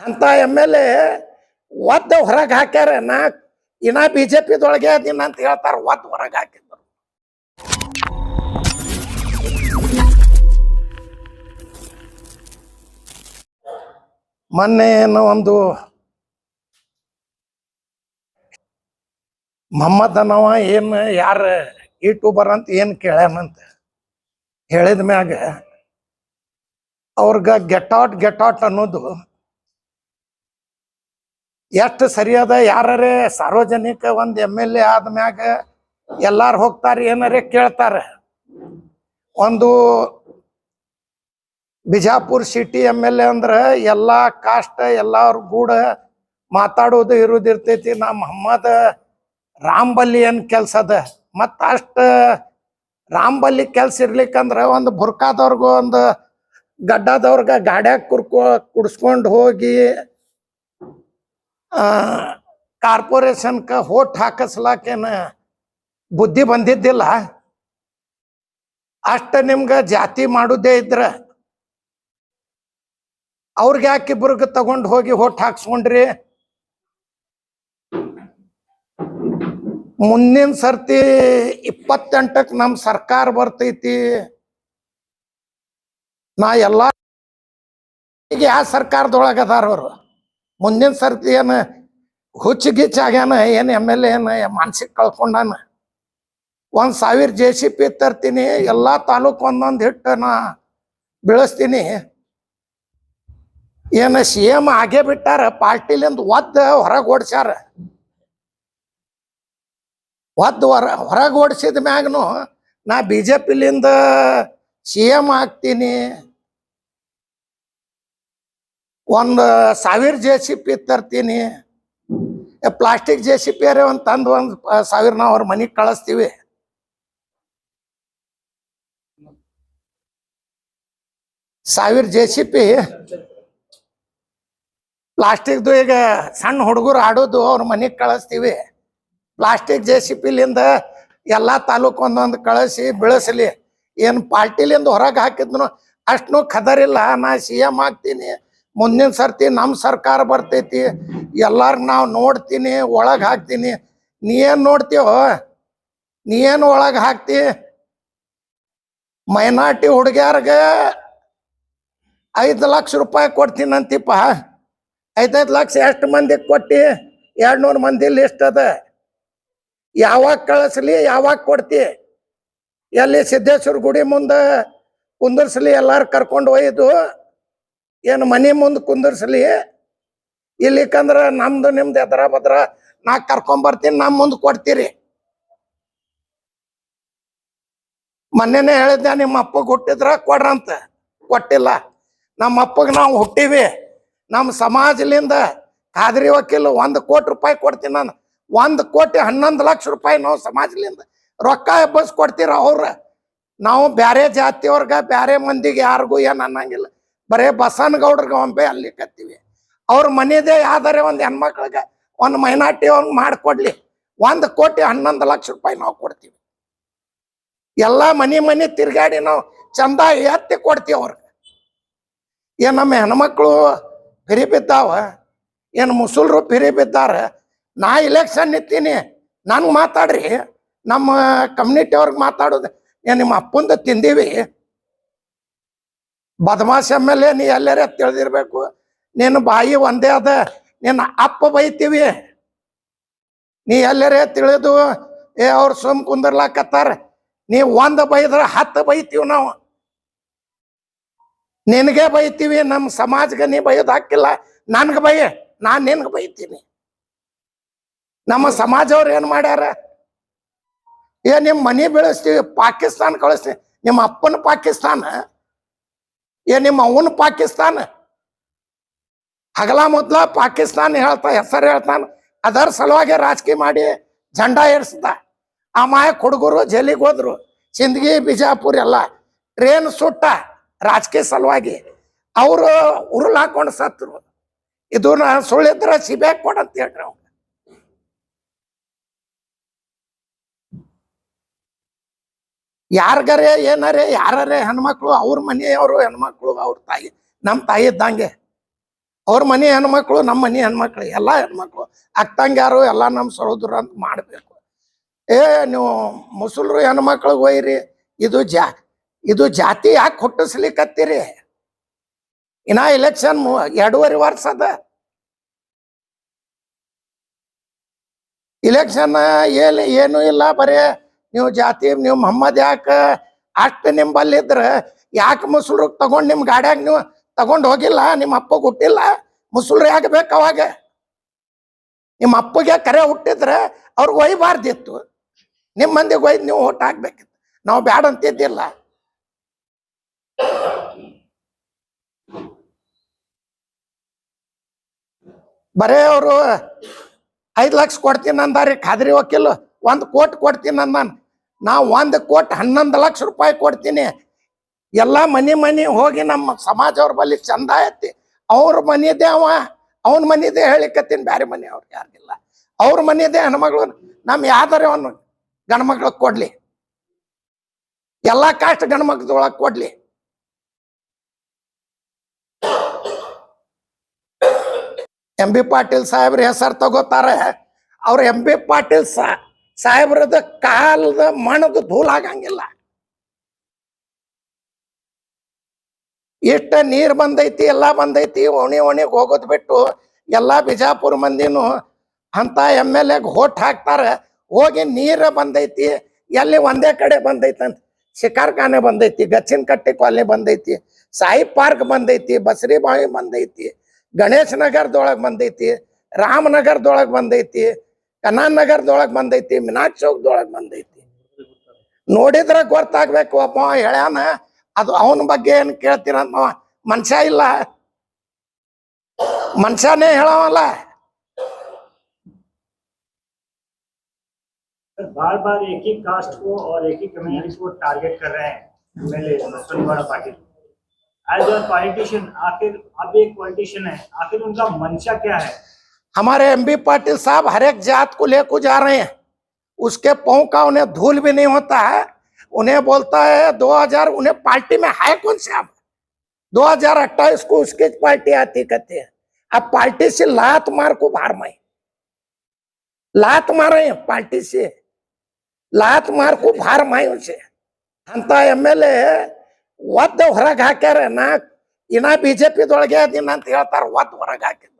ಅಂತ M L A ಒದ್ದ ಹೊರಗೆ ಹಾಕ್ಯಾರ, ನಾ ಇನ್ನ ಬಿ ಜೆ ಪಿದೊಳಗೆ ಅದೀನಿ ಅಂತ ಹೇಳ್ತಾರ ಒದ್ ಹೊರಗೆ ಹಾಕಿದ್ರು. ಮೊನ್ನೆ ಏನೋ ಒಂದು ಮೊಹಮ್ಮದ್ ಅನ್ನವ ಏನ್ ಯಾರ ಯೂಟ್ಯೂಬರ್ ಅಂತ ಏನ್ ಕೇಳ್ಯಾನಂತ ಹೇಳಿದ ಮ್ಯಾಗ, ಅವ್ರಿಗೆ ಗೆಟ್ ಔಟ್ ಗೆಟ್ ಔಟ್ ಅನ್ನೋದು ಎಷ್ಟು ಸರಿಯಾದ? ಯಾರೇ ಸಾರ್ವಜನಿಕ ಒಂದು ಎಂ ಎಲ್ ಎ ಆದ್ಮ್ಯಾಗ ಎಲ್ಲಾರು ಹೋಗ್ತಾರೆ ಏನಾರೇ ಕೇಳ್ತಾರೆ. ಒಂದು Bijapur city M L A ಅಂದ್ರೆ ಎಲ್ಲ ಕಾಸ್ಟ್, ಎಲ್ಲಾರು ಗೂಡ ಮಾತಾಡೋದು ಇರೋದಿರ್ತೈತಿ ನಮ್ಮ ನಾ ಮೊಹಮ್ಮದ್ ರಾಂಬಲ್ಲಿ ಏನು ಕೆಲ್ಸದ ಅದ? ಮತ್ತ ಅಷ್ಟ ರಾಂಬಲ್ಲಿ ಕೆಲ್ಸ ಇರ್ಲಿಕ್ಕಂದ್ರ ಒಂದು ಬುರ್ಕಾದವ್ರಿಗೂ ಒಂದು ಗಡ್ಡದವ್ರಿಗೆ ಗಾಡ್ಯಾಗ ಕುರ್ಕೋ ಕುಡ್ಸ್ಕೊಂಡು ಹೋಗಿ ಆ ಕಾರ್ಪೊರೇಷನ್ಕ ಹೋಟ್ ಹಾಕಸ್ಲಾಕೇನ ಬುದ್ಧಿ ಬಂದಿದ್ದಿಲ್ಲ. ಅಷ್ಟ ನಿಮ್ಗೆ ಜಾತಿ ಮಾಡುದೇ ಇದ್ರ. ಅವ್ರಿಗೆ ಯಾಕೆ ಇಬ್ರಿಗೆ ತಗೊಂಡು ಹೋಗಿ ಹೋಟ್ ಹಾಕ್ಸ್ಕೊಂಡ್ರಿ? ಮುಂದಿನ ಸರ್ತಿ ಇಪ್ಪತ್ತೆಂಟಕ್ಕೆ ನಮ್ಮ ಸರ್ಕಾರ ಬರ್ತೈತಿ. ನಾ ಎಲ್ಲ ಈಗ ಯಾವ ಸರ್ಕಾರದೊಳಗ ಅದಾರ ಅವರು? ಮುಂದಿನ ಸರ್ತಿ ಏನ ಹುಚ್ಚು ಗಿಚ್ಚ ಆಗ್ಯಾನ, ಏನು ಎಂ ಎಲ್ ಏನ ಮಾನಸಿಕ ಕಳ್ಕೊಂಡಾನ. ಒಂದ್ ಸಾವಿರ ಜೆ ಸಿ ಪಿ ತರ್ತೀನಿ, ಎಲ್ಲಾ ತಾಲೂಕು ಒಂದೊಂದು ಹಿಟ್ಟು ನಾ ಬೆಳೆಸ್ತೀನಿ. ಏನ ಸಿ ಎಂ ಆಗೇ ಬಿಟ್ಟಾರ, ಪಾರ್ಟಿಲಿಂದ ಒದ್ದ ಹೊರಗೆ ಓಡಿಸ್ಯಾರ. ಒದ್ದು ಹೊರ, ಹೊರಗೆ ಓಡಿಸಿದ ಮ್ಯಾಗನು ನಾ ಬಿ ಜೆ ಪಿಲಿಂದ ಸಿ ಎಂ ಆಗ್ತೀನಿ. ಒಂದು ಸಾವಿರ ಜೆ ಸಿ ಪಿ ತರ್ತೀನಿ. ಪ್ಲಾಸ್ಟಿಕ್ ಜೆ ಸಿ ಪಿ ಒಂದು ತಂದು ಒಂದು ಸಾವಿರ ನಾವು ಅವ್ರ ಮನೆಗೆ ಕಳಿಸ್ತೀವಿ. ಸಾವಿರ ಜೆ ಸಿ ಪಿ ಪ್ಲಾಸ್ಟಿಕ್ದು ಈಗ ಸಣ್ಣ ಹುಡುಗರು ಆಡೋದು ಅವ್ರ ಮನೆಗೆ ಕಳಿಸ್ತೀವಿ. ಪ್ಲಾಸ್ಟಿಕ್ ಜೆ ಸಿ ಪಿಲಿಂದ ಎಲ್ಲ ತಾಲೂಕು ಒಂದೊಂದು ಕಳಿಸಿ ಬೆಳೆಸಲಿ. ಏನು ಪಾರ್ಟಿಲಿಂದ ಹೊರಗೆ ಹಾಕಿದ್ನು ಅಷ್ಟು ಖದರಿಲ್ಲ. ನಾ ಸಿ ಎಂ ಆಗ್ತೀನಿ. ಮುಂದಿನ ಸರ್ತಿ ನಮ್ಮ ಸರ್ಕಾರ ಬರ್ತೈತಿ ಎಲ್ಲಾರು ನಾವು ನೋಡ್ತೀನಿ, ಒಳಗೆ ಹಾಕ್ತೀನಿ. ನೀ ಏನು ನೋಡ್ತೀವೋ ನೀ ಏನು ಒಳಗೆ ಹಾಕ್ತಿ? ಮೈನಾರ್ಟಿ ಹುಡುಗ್ಯಾರ್ಗೆ ಐದು ಲಕ್ಷ ರೂಪಾಯಿ ಕೊಡ್ತೀನಂತಿಪ್ಪ ಐದೈದು ಲಕ್ಷ ಎಷ್ಟು ಮಂದಿಗೆ ಕೊಟ್ಟಿ? ಎರಡು ನೂರು ಮಂದಿ ಲಿಸ್ಟ್ ಅದ. ಯಾವಾಗ ಕಳಿಸ್ಲಿ, ಯಾವಾಗ ಕೊಡ್ತಿ? ಎಲ್ಲಿ ಸಿದ್ದೇಶ್ವರ ಗುಡಿ ಮುಂದೆ ಕುಂದರ್ಸ್ಲಿ ಎಲ್ಲಾರು ಕರ್ಕೊಂಡು ಒಯ್ದು ಏನು ಮನೆ ಮುಂದೆ ಕುಂದರ್ಸಲಿ? ಇಲ್ಲಿಕಂದ್ರ ನಮ್ದು ನಿಮ್ದು ಎದ್ರ ಬದ್ರ ನಾ ಕರ್ಕೊಂಬರ್ತೀನಿ ನಮ್ಮ ಮುಂದೆ ಕೊಡ್ತೀರಿ. ಮೊನ್ನೆನೆ ಹೇಳಿದ್ದೆ ನಿಮ್ಮ ಅಪ್ಪಗೆ ಹುಟ್ಟಿದ್ರ ಕೊಡ್ರಂತ. ಕೊಟ್ಟಿಲ್ಲ. ನಮ್ಮ ಅಪ್ಪಗೆ ನಾವು ಹುಟ್ಟಿವಿ. ನಮ್ಮ ಸಮಾಜಲಿಂದ ಖಾದ್ರಿ ವಕೀಲ ಒಂದು ಕೋಟಿ ರೂಪಾಯಿ ಕೊಡ್ತೀನಿ ನಾನು. ಒಂದು ಕೋಟಿ ಹನ್ನೊಂದು ಲಕ್ಷ ರೂಪಾಯಿ ನಾವು ಸಮಾಜಲಿಂದ ರೊಕ್ಕ ಎಬ್ಬಸ್ ಕೊಡ್ತೀರ ಅವ್ರ. ನಾವು ಬ್ಯಾರೆ ಜಾತಿಯವ್ರಗ ಬ್ಯಾರೆ ಮಂದಿಗೆ ಯಾರಿಗೂ ಏನು ಅನ್ನಂಗಿಲ್ಲ. ಬರೇ ಬಸನಗೌಡ್ರಿಗೆ ಒಮ್ಮೆ ಅಲ್ಲಿ ಕತ್ತೀವಿ. ಅವ್ರ ಮನೆದೇ ಯಾವ್ದಾರೆ ಒಂದು ಹೆಣ್ಮಕ್ಳಿಗೆ ಒಂದು ಮೈನಾರ್ಟಿ ಅವ್ರಿಗೆ ಮಾಡಿಕೊಡ್ಲಿ. ಒಂದು ಕೋಟಿ ಹನ್ನೊಂದು ಲಕ್ಷ ರೂಪಾಯಿ ನಾವು ಕೊಡ್ತೀವಿ. ಎಲ್ಲ ಮನೆ ಮನೆ ತಿರ್ಗಾಡಿ ನಾವು ಚಂದ ಎತ್ತಿ ಕೊಡ್ತೀವಿ ಅವ್ರಿಗೆ. ಏನು ನಮ್ಮ ಹೆಣ್ಮಕ್ಳು ಫಿರಿ ಬಿದ್ದಾವ? ಏನು ಮುಸುಲ್ರು ಫಿರಿ ಬಿದ್ದಾರ? ನಾ ಇಲೆಕ್ಷನ್ ನಿಂತೀನಿ. ನನ್ಗೆ ಮಾತಾಡ್ರಿ. ನಮ್ಮ ಕಮ್ಯುನಿಟಿ ಅವ್ರಿಗೆ ಮಾತಾಡೋದು. ಏನು ನಿಮ್ಮ ಅಪ್ಪಂದು ತಿಂದೀವಿ? ಬದಮಾಶ್ ಎಂ ಎಲ್ ಎ, ನೀ ಎಲ್ಲರೇ ತಿಳಿದಿರ್ಬೇಕು. ನಿನ್ನ ಬಾಯಿ ಒಂದೇ ಅದ, ನಿನ್ನ ಅಪ್ಪ ಬೈತೀವಿ. ನೀ ಎಲ್ಲರೇ ತಿಳಿದು, ಏ, ಅವ್ರು ಸುಮ್ ಕುಂದರ್ಲಾಕತ್ತಾರ. ನೀ ಒಂದ್ ಬೈದ್ರ ಹತ್ತು ಬೈತೀವಿ ನಾವು. ನಿನಗೆ ಬೈತೀವಿ ನಮ್ಮ ಸಮಾಜಕ್ಕೆ ನೀ ಬೈಯೋದು ಹಾಕಿಲ್ಲ. ನನ್ಗೆ ಬೈ, ನಾನ್ ನಿನ್ಗೆ ಬೈತೀನಿ. ನಮ್ಮ ಸಮಾಜವ್ರು ಏನ್ ಮಾಡ್ಯಾರ? ಏ ನಿಮ್ಮ ಮನೆ ಬೆಳೆಸ್ತೀವಿ, ಪಾಕಿಸ್ತಾನ ಕಳಿಸ್ತೀವಿ ನಿಮ್ಮ ಅಪ್ಪನ ಪಾಕಿಸ್ತಾನ. ಏ, ನಿಮ್ಮ ಅವನು ಪಾಕಿಸ್ತಾನ. ಹಗಲ ಮೊದ್ಲ ಪಾಕಿಸ್ತಾನ ಹೇಳ್ತಾ, ಹೆಸರು ಹೇಳ್ತಾನ. ಅದರ ಸಲುವಾಗಿ ರಾಜಕೀಯ ಮಾಡಿ ಜಂಡ ಏರ್ಸ್ದ. ಆ ಮಾಯ ಹುಡುಗರು ಜೈಲಿಗೆ ಹೋದ್ರು. ಸಿಂದಗಿ, ಬಿಜಾಪುರ್ ಎಲ್ಲ. ಟ್ರೇನ್ ಸುಟ್ಟ ರಾಜಕೀಯ ಸಲುವಾಗಿ. ಅವರು ಉರುಳು ಹಾಕೊಂಡು ಸತ್ರು ಇದು ನಾ ಸುಳ್ಳಿದ್ರೆ ಸಿಬ್ಯಾಕ್ ಕೊಡಂತ ಹೇಳ್ರಿ ಅವ್ನು ಯಾರ್ಗಾರೆ, ಏನಾರೆ ಯಾರೇ ಹೆಣ್ಮಕ್ಳು, ಅವ್ರ ಮನೆಯವರು ಹೆಣ್ಮಕ್ಳು, ಅವ್ರ ತಾಯಿ ನಮ್ಮ ತಾಯಿ ಇದ್ದಂಗೆ. ಅವ್ರ ಮನೆ ಹೆಣ್ಮಕ್ಳು ನಮ್ಮ ಮನೆ ಹೆಣ್ಮಕ್ಳು, ಎಲ್ಲ ಹೆಣ್ಮಕ್ಳು. ಅಕ್ಕಂಗ್ಯಾರು ಎಲ್ಲ ನಮ್ಮ ಸಹೋದರ ಅಂತ ಮಾಡಬೇಕು. ಏ, ನೀವು ಮುಸಲ್ರು ಹೆಣ್ಮಕ್ಳಿಗೆ ಒಯ್ರಿ ಇದು ಜಾ, ಇದು ಜಾತಿ ಯಾಕೆ ಹುಟ್ಟಿಸ್ಲಿಕ್ಕತ್ತೀರಿ ಇನ್ನ ಇಲೆಕ್ಷನ್ ಎರಡೂವರೆ ವರ್ಷ ಅದ. ಇಲೆಕ್ಷನ್ ಏನ್, ಏನು ಇಲ್ಲ, ಬರೇ ನೀವು ಜಾತಿ, ನೀವು ಮೊಹಮ್ಮದ್ ಯಾಕೆ ಅಷ್ಟು ನಿಂಬಲ್ಲಿದ್ರ ಯಾಕೆ ಮುಸುಲ್ರು ತಗೊಂಡು ನಿಮ್ಮ ಗಾಡ್ಯಾಗ ನೀವು ತಗೊಂಡು ಹೋಗಿಲ್ಲ? ನಿಮ್ಮ ಅಪ್ಪ ಹುಟ್ಟಿಲ್ಲ? ಮುಸುಳ್ರು ಯಾಕೆ ಬೇಕು ಅವಾಗ? ನಿಮ್ಮ ಅಪ್ಪಗೆ ಕರೆ ಹುಟ್ಟಿದ್ರ ಅವ್ರಿಗೆ ಒಯ್ಬಾರ್ದಿತ್ತು. ನಿಮ್ಮ ಮಂದಿಗೆ ಒಯ್ದು ನೀವು ಓಟ್ ಹಾಕ್ಬೇಕಿತ್ತು. ನಾವು ಬ್ಯಾಡ ಅಂತಿದ್ದಿಲ್ಲ. ಬರೇ ಅವರು ಐದು ಲಕ್ಷ ಕೊಡ್ತೀನಿ ಅಂದಾರಿ, ಖಾದ್ರಿ ವಕೀಲು, ಒಂದು ಕೋಟಿ ಕೊಡ್ತೀನಿ ಅಂದಾನ. ನಾ ಒಂದು ಕೋಟಿ ಹನ್ನೊಂದು ಲಕ್ಷ ರೂಪಾಯಿ ಕೊಡ್ತೀನಿ. ಎಲ್ಲ ಮನೆ ಮನೆ ಹೋಗಿ ನಮ್ಮ ಸಮಾಜವ್ರ ಬಳಿ ಚಂದ ಐತಿ. ಅವ್ರ ಮನಿದೆ ಅವ. ಅವನ ಮನೆದೇ ಹೇಳಿಕತ್ತೀನಿ. ಬ್ಯಾರೆ ಮನೆ ಅವ್ರಿಗೆ ಯಾರಿಗಿಲ್ಲ. ಅವ್ರ ಮನೆದೇ ಹೆಣ್ಮಗಳು ನಮ್ಮ ಯಾವ್ದಾರ ಅವನು ಗಂಡ್ಮಕ್ಳಿಗೆ ಕೊಡ್ಲಿ. ಎಲ್ಲಾ ಕಾಸ್ಟ್ ಗಂಡ್ಮಕ್ಳದೊಳಗೆ ಕೊಡ್ಲಿ. ಎಂ ಬಿ ಪಾಟೀಲ್ ಸಾಹೇಬ್ರ ಹೆಸರು ತಗೋತಾರೆ. ಅವ್ರ ಎಂ ಬಿ ಪಾಟೀಲ್ ಸಾ ಸಾಹೇಬ್ರದ ಕಾಲದ ಮಣದ ಧೂಲಾಗಂಗಿಲ್ಲ ಇಷ್ಟ ನೀರ್ ಬಂದೈತಿ, ಎಲ್ಲಾ ಬಂದೈತಿ, ಓಣಿ ಓಣಿಗೆ ಹೋಗೋದ್ ಬಿಟ್ಟು ಎಲ್ಲಾ ಬಿಜಾಪುರ ಮಂದಿನು ಅಂತ ಎಂ ಎಲ್ ಎಗ್ ಹೋಟ್ ಹಾಕ್ತಾರ, ಹೋಗಿ ನೀರ ಬಂದೈತಿ, ಎಲ್ಲಿ ಒಂದೇ ಕಡೆ ಬಂದೈತಿ ಅಂತ. ಶಿಕಾರ್ಖಾನೆ ಬಂದೈತಿ ಗಚ್ಚಿನ ಕಟ್ಟಿ ಕಾಲನಿ ಬಂದೈತಿ, ಸಾಯಿ ಪಾರ್ಕ್ ಬಂದೈತಿ, ಬಸರಿ ಬಾವಿ ಬಂದೈತಿ, ಗಣೇಶ್ ನಗರದೊಳಗೆ ಬಂದೈತಿ, ರಾಮನಗರದೊಳಗೆ ಬಂದೈತಿ ಕನಾನ್ ನಗರದೊಳಗ್ ಬಂದೈತಿ ಮಿನಾಕ್ ಚೌಕ್ದೊಳಗ್ ಬಂದೈತಿ ನೋಡಿದ್ರ ಗೊತ್ತಾಗ್ಬೇಕು ಅಪ್ಪ ಅವ ಹೇಳ್ಯಾನ ಅದು ಅವನ ಬಗ್ಗೆ ಏನ್ ಕೇಳ್ತೀರಂತ ಅವ ಮನುಷ್ಯ ಇಲ್ಲ ಮನುಷ್ಯನೇ ಹೇಳವಲ್ಲ बार बार एक ही कास्ट को और एक ही कम्युनिटी को टारगेट कर रहे हैं MLA Basavant Patil as a politician आखिर आप भी एक पॉलिटिशियन है आखिर उनका मंशा क्या है हमारे एम बी पाटिल साहब हर एक जात को लेकर जा रहे हैं उसके पाँव का उन्हें धूल भी नहीं होता है उन्हें बोलता है 2000 उन्हें पार्टी में है कौन से अब 2028 को उसकी पार्टी आती कहते हैं अब पार्टी से लात मार को बाहर में लात मारे हैं पार्टी से लात मार को ಬಾರ್ ಮಾಯಿ ಉಸೆ ಅಂತ ಎಮ್ ಎಲ್ ಎ ಒದ್ದು ಹೊರಗೆ ಹಾಕ್ಯಾರ ನಾ ಇನ್ನ ಬಿಜೆಪಿದೊಳಗೆ ಅದಿನ ಅಂತ ಹೇಳ್ತಾರ ಒದ್ದು ಹೊರಗೆ ಹಾಕಿದ್ರು